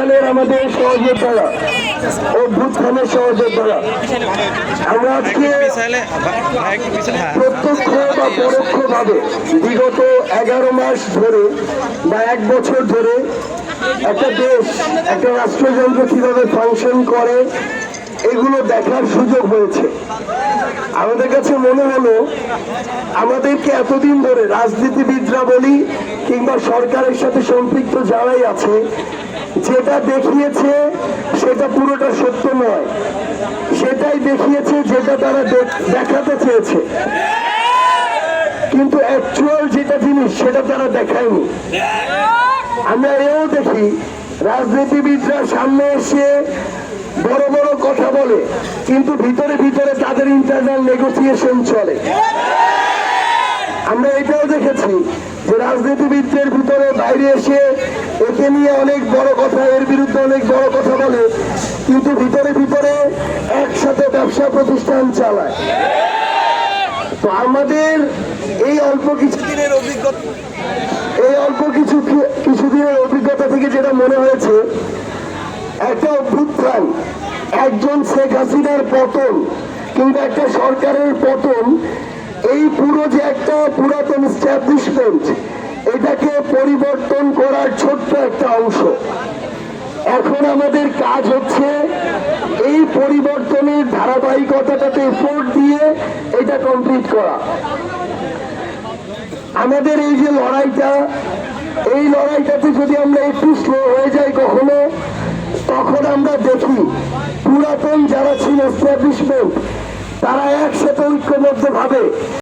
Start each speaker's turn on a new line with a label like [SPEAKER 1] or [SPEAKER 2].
[SPEAKER 1] সালের আমাদের সহযোদ্ধারা অভ্যুত্থানের সহযোদ্ধারা আমরা আজকে প্রত্যক্ষ বা পরোক্ষভাবে বিগত এগারো মাস ধরে বা এক বছর ধরে একটা দেশ, একটা রাষ্ট্রযন্ত্র কীভাবে ফাংশন করে, এগুলো দেখার সুযোগ হয়েছে। আমাদের কাছে মনে হলো, আমাদেরকে এতদিন ধরে রাজনীতিবিদরা বলি কিংবা সরকারের সাথে সম্পৃক্ত যারাই আছে যেটা দেখিয়েছে, সেটা পুরোটা সত্য নয়। সেটাই দেখিয়েছে, যেটা তারা দেখাতে চেয়েছে। কিন্তু অ্যাকচুয়াল যেটা জিনিস, সেটা তারা দেখায়নি। আমরা এও দেখি, রাজনীতিবিদরা সামনে এসে বড় বড় কথা বলে, কিন্তু ভিতরে ভিতরে তাদের ইন্টারনাল নেগোসিয়েশন চলে। আমরা এটাও দেখেছি যে রাজনীতিবিদদের ভিতরে বাইরে এসে একে নিয়ে অনেক বড় কথা এর বিরুদ্ধে অনেক বড় কথা বলে কিন্তু ভিতরে ভিতরে একসাথে ব্যবসা প্রতিষ্ঠান চালায়। তো আমাদের এই অল্প কিছু দিনের অভিজ্ঞতা এই অল্প কিছু কিছুদিনের অভিজ্ঞতা থেকে যেটা মনে হয়েছে একটা অভ্যুত্থান একজন শেখ হাসিনার পতন কিংবা একটা সরকারের পতন এই পুরো যে একটা পুরাতন স্ট্যাবলিশমেন্ট করার ছোট্ট একটা অংশ। এখন আমাদের কাজ হচ্ছে এই পরিবর্তনের ধারাবাহিকতাটাতে এফোর্ট দিয়ে এটা কমপ্লিট করা। আমাদের এই যে লড়াইটা, এই লড়াইটাতে যদি আমরা একটু স্লো হয়ে যাই কখনো, তখন আমরা দেখি পুরাতন যারা ছিল এস্টাবলিশমেন্ট তারা একসাথে ঐক্যবদ্ধ ভাবে